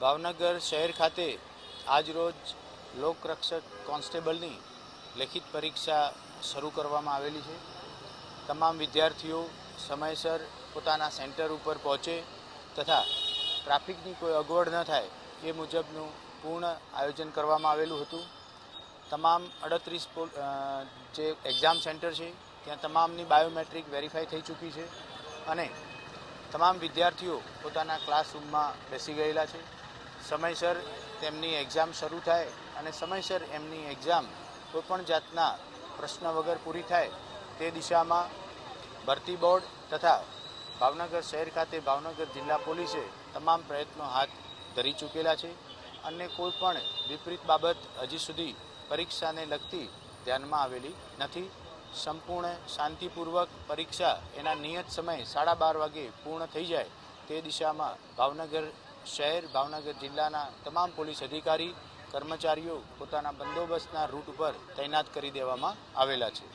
ભાવનગર શહેર ખાતે આજરોજ લોકરક્ષક કોન્સ્ટેબલની લેખિત પરીક્ષા શરૂ કરવામાં આવેલી છે. તમામ વિદ્યાર્થીઓ સમયસર પોતાના સેન્ટર ઉપર પહોંચે તથા ટ્રાફિકની કોઈ અગવડ ન થાય એ મુજબનું પૂર્ણ આયોજન કરવામાં આવેલું હતું. તમામ અડત્રીસ જે એક્ઝામ સેન્ટર છે, ત્યાં તમામની બાયોમેટ્રિક વેરીફાઈ થઈ ચૂકી છે અને તમામ વિદ્યાર્થીઓ પોતાના ક્લાસરૂમમાં બેસી ગયેલા છે. સમયસર તેમની એક્ઝામ શરૂ થાય અને સમયસર એમની એક્ઝામ કોઈપણ જાતના પ્રશ્ન વગર પૂરી થાય તે દિશામાં ભરતી બોર્ડ તથા ભાવનગર શહેર ખાતે ભાવનગર જિલ્લા પોલીસે તમામ પ્રયત્નો હાથ ધરી ચૂકેલા છે અને કોઈ પણ વિપરીત બાબત હજી સુધી પરીક્ષાને લગતી ધ્યાનમાં આવેલી નથી. સંપૂર્ણ શાંતિપૂર્વક પરીક્ષા એના નિયત સમય સાડા બાર વાગે પૂર્ણ થઈ જાય તે દિશામાં ભાવનગર શહેર, ભાવનગર જિલ્લાના તમામ પોલીસ અધિકારી, કર્મચારીઓ પોતાના બંદોબસ્તના રૂટ ઉપર તૈનાત કરી દેવામાં આવેલા છે.